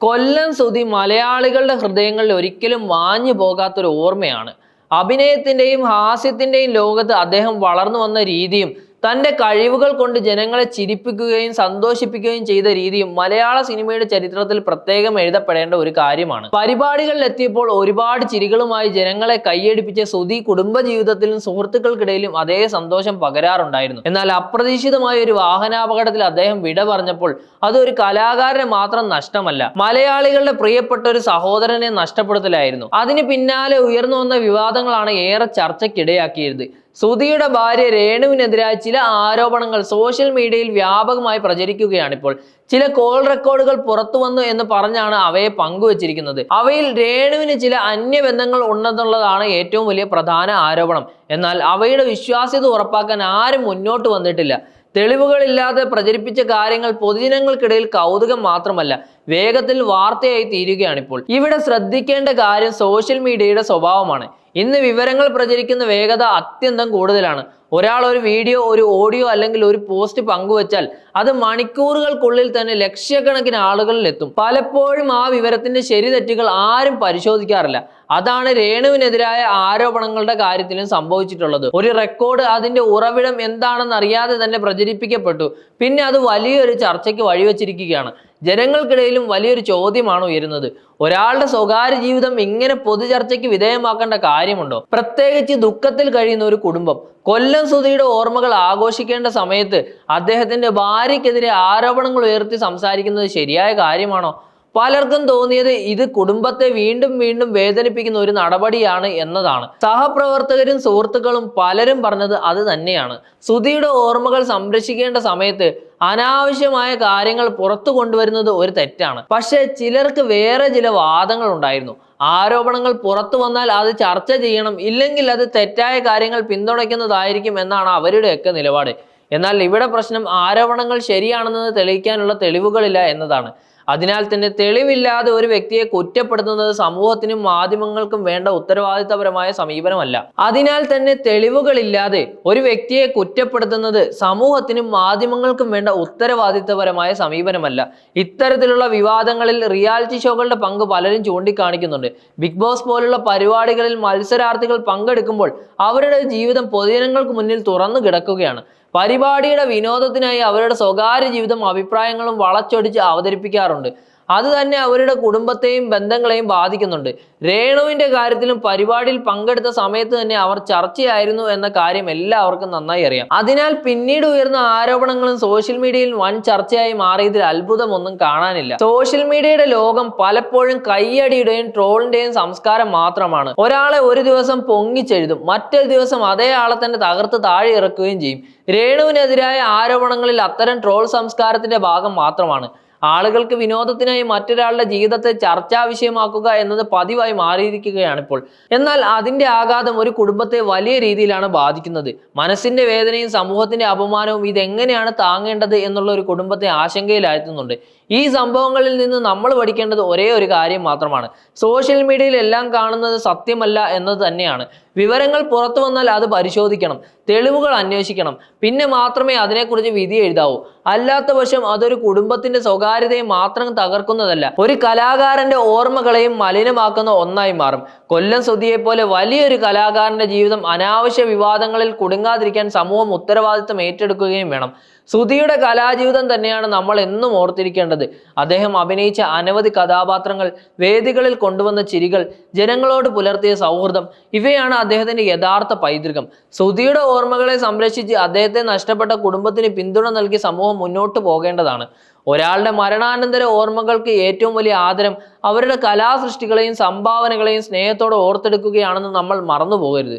കൊല്ലം സുതി മലയാളികളുടെ ഹൃദയങ്ങളിൽ ഒരിക്കലും മാഞ്ഞു പോകാത്തൊരു ഓർമ്മയാണ്. അഭിനയത്തിന്റെയും ഹാസ്യത്തിന്റെയും ലോകത്ത് അദ്ദേഹം വളർന്നു വന്ന രീതിയും തന്റെ കഴിവുകൾ കൊണ്ട് ജനങ്ങളെ ചിരിപ്പിക്കുകയും സന്തോഷിപ്പിക്കുകയും ചെയ്ത രീതിയും മലയാള സിനിമയുടെ ചരിത്രത്തിൽ പ്രത്യേകം എഴുതപ്പെടേണ്ട ഒരു കാര്യമാണ്. പരിപാടികളിൽ എത്തിയപ്പോൾ ഒരുപാട് ചിരികളുമായി ജനങ്ങളെ കൈയടിപ്പിച്ച സുധി കുടുംബജീവിതത്തിലും സുഹൃത്തുക്കൾക്കിടയിലും അതേ സന്തോഷം പകരാറുണ്ടായിരുന്നു. എന്നാൽ അപ്രതീക്ഷിതമായ ഒരു വാഹനാപകടത്തിൽ അദ്ദേഹം വിട പറഞ്ഞപ്പോൾ അത് ഒരു കലാകാരന് മാത്രം നഷ്ടമല്ല മലയാളികളുടെ പ്രിയപ്പെട്ട ഒരു സഹോദരനെ നഷ്ടപ്പെടുത്തലായിരുന്നു. അതിന് പിന്നാലെ ഉയർന്നു വന്ന വിവാദങ്ങളാണ് ഏറെ ചർച്ചയ്ക്കിടയാക്കിയത്. സുധിയുടെ ഭാര്യ രേണുവിനെതിരായ ചില ആരോപണങ്ങൾ സോഷ്യൽ മീഡിയയിൽ വ്യാപകമായി പ്രചരിക്കുകയാണ് ഇപ്പോൾ ചില കോൾ റെക്കോർഡുകൾ പുറത്തു വന്നു എന്ന് പറഞ്ഞാണ് അവയെ പങ്കുവച്ചിരിക്കുന്നത്. അവയിൽ രേണുവിന് ചില അന്യബന്ധങ്ങൾ ഉണ്ടെന്നുള്ളതാണ് ഏറ്റവും വലിയ പ്രധാന ആരോപണം. എന്നാൽ അവയുടെ വിശ്വാസ്യത ഉറപ്പാക്കാൻ ആരും മുന്നോട്ട് വന്നിട്ടില്ല. തെളിവുകളില്ലാതെ പ്രചരിപ്പിച്ച കാര്യങ്ങൾ പൊതുജനങ്ങൾക്കിടയിൽ കൗതുകം മാത്രമല്ല വേഗത്തിൽ വാർത്തയായി തീരുകയാണിപ്പോൾ. ഇവിടെ ശ്രദ്ധിക്കേണ്ട കാര്യം സോഷ്യൽ മീഡിയയുടെ സ്വഭാവമാണ്. ഇന്ന് വിവരങ്ങൾ പ്രചരിക്കുന്ന വേഗത അത്യന്തം കൂടുതലാണ്. ഒരാൾ ഒരു വീഡിയോ ഒരു ഓഡിയോ അല്ലെങ്കിൽ ഒരു പോസ്റ്റ് പങ്കുവച്ചാൽ അത് മണിക്കൂറുകൾക്കുള്ളിൽ തന്നെ ലക്ഷക്കണക്കിന് ആളുകളിൽ എത്തും പലപ്പോഴും ആ വിവരത്തിന്റെ ശരി തെറ്റുകൾ ആരും പരിശോധിക്കാറില്ല. അതാണ് രേണുവിനെതിരായ ആരോപണങ്ങളുടെ കാര്യത്തിലും സംഭവിച്ചിട്ടുള്ളത്. ഒരു റെക്കോർഡ് അതിന്റെ ഉറവിടം എന്താണെന്ന് അറിയാതെ തന്നെ പ്രചരിപ്പിക്കപ്പെട്ടു. പിന്നെ അത് വലിയൊരു ചർച്ചയ്ക്ക് വഴിവെച്ചിരിക്കുകയാണ്. ജനങ്ങൾക്കിടയിലും വലിയൊരു ചോദ്യമാണ് ഉയരുന്നത്. ഒരാളുടെ സ്വകാര്യ ജീവിതം ഇങ്ങനെ പൊതുചർച്ചയ്ക്ക് വിധേയമാക്കേണ്ട കാര്യമുണ്ടോ? പ്രത്യേകിച്ച് ദുഃഖത്തിൽ കഴിയുന്ന ഒരു കുടുംബം. കൊല്ലം സുധിയുടെ ഓർമ്മകൾ ആഘോഷിക്കേണ്ട സമയത്ത് അദ്ദേഹത്തിന്റെ ഭാര്യയ്ക്കെതിരെ ആരോപണങ്ങൾ ഉയർത്തി സംസാരിക്കുന്നത് ശരിയായ കാര്യമാണോ? പലർക്കും തോന്നിയത് ഇത് കുടുംബത്തെ വീണ്ടും വീണ്ടും വേദനിപ്പിക്കുന്ന ഒരു നടപടിയാണ് എന്നതാണ്. സഹപ്രവർത്തകരും സുഹൃത്തുക്കളും പലരും പറഞ്ഞത് അത് തന്നെയാണ്. സുധിയുടെ ഓർമ്മകൾ സംരക്ഷിക്കേണ്ട സമയത്ത് അനാവശ്യമായ കാര്യങ്ങൾ പുറത്തു കൊണ്ടുവരുന്നത് ഒരു തെറ്റാണ്. പക്ഷേ ചിലർക്ക് വേറെ ചില വാദങ്ങൾ ഉണ്ടായിരുന്നു. ആരോപണങ്ങൾ പുറത്തു വന്നാൽ അത് ചർച്ച ചെയ്യണം. ഇല്ലെങ്കിൽ അത് തെറ്റായ കാര്യങ്ങൾ പിന്തുണയ്ക്കുന്നതായിരിക്കും എന്നാണ് അവരുടെയൊക്കെ നിലപാട്. എന്നാൽ ഇവിടെ പ്രശ്നം ആരോപണങ്ങൾ ശരിയാണെന്ന് തെളിയിക്കാനുള്ള തെളിവുകളില്ല എന്നതാണ്. അതിനാൽ തന്നെ തെളിവില്ലാതെ ഒരു വ്യക്തിയെ കുറ്റപ്പെടുത്തുന്നത് സമൂഹത്തിനും മാധ്യമങ്ങൾക്കും വേണ്ട ഉത്തരവാദിത്തപരമായ സമീപനമല്ല. അതിനാൽ തന്നെ തെളിവുകളില്ലാതെ ഒരു വ്യക്തിയെ കുറ്റപ്പെടുത്തുന്നത് സമൂഹത്തിനും മാധ്യമങ്ങൾക്കും വേണ്ട ഉത്തരവാദിത്തപരമായ സമീപനമല്ല. ഇത്തരത്തിലുള്ള വിവാദങ്ങളിൽ റിയാലിറ്റി ഷോകളുടെ പങ്ക് പലരും ചൂണ്ടിക്കാണിക്കുന്നുണ്ട്. ബിഗ് ബോസ് പോലുള്ള പരിപാടികളിൽ മത്സരാർത്ഥികൾ പങ്കെടുക്കുമ്പോൾ അവരുടെ ജീവിതം പൊതുജനങ്ങൾക്ക് മുന്നിൽ തുറന്നു കിടക്കുകയാണ്. പരിപാടിയുടെ വിനോദത്തിനായി അവരുടെ സ്വകാര്യ ജീവിതം അഭിപ്രായങ്ങളും വളച്ചൊടിച്ച് അവതരിപ്പിക്കാറുണ്ട്. അത് തന്നെ അവരുടെ കുടുംബത്തെയും ബന്ധങ്ങളെയും ബാധിക്കുന്നുണ്ട്. രേണുവിന്റെ കാര്യത്തിലും പരിപാടിയിൽ പങ്കെടുത്ത സമയത്ത് തന്നെ അവർ ചർച്ചയായിരുന്നു എന്ന കാര്യം എല്ലാവർക്കും നന്നായി അറിയാം. അതിനാൽ പിന്നീട് ഉയർന്ന ആരോപണങ്ങളും സോഷ്യൽ മീഡിയയിൽ വൻ ചർച്ചയായി മാറിയതിൽ അത്ഭുതമൊന്നും കാണാനില്ല. സോഷ്യൽ മീഡിയയുടെ ലോകം പലപ്പോഴും കയ്യടിയുടെയും ട്രോളിന്റെയും സംസ്കാരം മാത്രമാണ്. ഒരാളെ ഒരു ദിവസം പൊങ്ങിച്ചെഴുതും മറ്റൊരു ദിവസം അതേ ആളെ തന്നെ തകർത്ത് താഴെ ഇറക്കുകയും ചെയ്യും. രേണുവിനെതിരായ ആരോപണങ്ങളിൽ അത്തരം ട്രോൾ സംസ്കാരത്തിന്റെ ഭാഗം മാത്രമാണ്. ആളുകൾക്ക് വിനോദത്തിനായി മറ്റൊരാളുടെ ജീവിതത്തെ ചർച്ചാ വിഷയമാക്കുക എന്നത് പതിവായി മാറിയിരിക്കുകയാണ് ഇപ്പോൾ എന്നാൽ അതിന്റെ ആഘാതം ഒരു കുടുംബത്തെ വലിയ രീതിയിലാണ് ബാധിക്കുന്നത്. മനസ്സിന്റെ വേദനയും സമൂഹത്തിന്റെ അപമാനവും ഇതെങ്ങനെയാണ് താങ്ങേണ്ടത് എന്നുള്ള ഒരു കുടുംബത്തെ ആശങ്കയിലാഴ്ത്തുന്നുണ്ട്. ഈ സംഭവങ്ങളിൽ നിന്ന് നമ്മൾ പഠിക്കേണ്ടത് ഒരേ ഒരു കാര്യം മാത്രമാണ്. സോഷ്യൽ മീഡിയയിൽ എല്ലാം കാണുന്നത് സത്യമല്ല എന്നത് തന്നെയാണ്. വിവരങ്ങൾ പുറത്തു വന്നാൽ അത് പരിശോധിക്കണം തെളിവുകൾ അന്വേഷിക്കണം. പിന്നെ മാത്രമേ അതിനെക്കുറിച്ച് വിധി എഴുതാവൂ. അല്ലാത്ത പക്ഷം അതൊരു കുടുംബത്തിന്റെ സ്വകാര്യതയെ മാത്രം തകർക്കുന്നതല്ല ഒരു കലാകാരന്റെ ഓർമ്മകളെയും മലിനമാക്കുന്ന ഒന്നായി മാറും. കൊല്ലം സുധിയെ വലിയൊരു കലാകാരന്റെ ജീവിതം അനാവശ്യ വിവാദങ്ങളിൽ കുടുങ്ങാതിരിക്കാൻ സമൂഹം ഉത്തരവാദിത്തം ഏറ്റെടുക്കുകയും വേണം. സുധിയുടെ കലാജീവിതം തന്നെയാണ് നമ്മൾ എന്നും ഓർത്തിരിക്കേണ്ടത്. അദ്ദേഹം അഭിനയിച്ച അനവധി കഥാപാത്രങ്ങൾ വേദികളിൽ കൊണ്ടുവന്ന ചിരികൾ ജനങ്ങളോട് പുലർത്തിയ സൗഹൃദം ഇവയാണ് അദ്ദേഹത്തിന്റെ യഥാർത്ഥ പൈതൃകം. സുധിയുടെ ഓർമ്മകളെ സംരക്ഷിച്ച് അദ്ദേഹത്തെ നഷ്ടപ്പെട്ട കുടുംബത്തിന് പിന്തുണ നൽകി സമൂഹം മുന്നോട്ട് പോകേണ്ടതാണ്. ഒരാളുടെ മരണാനന്തര ഓർമ്മകൾക്ക് ഏറ്റവും വലിയ ആദരം അവരുടെ കലാസൃഷ്ടികളെയും സംഭാവനകളെയും സ്നേഹത്തോടെ ഓർത്തെടുക്കുകയാണെന്ന് നമ്മൾ മറന്നു പോകരുത്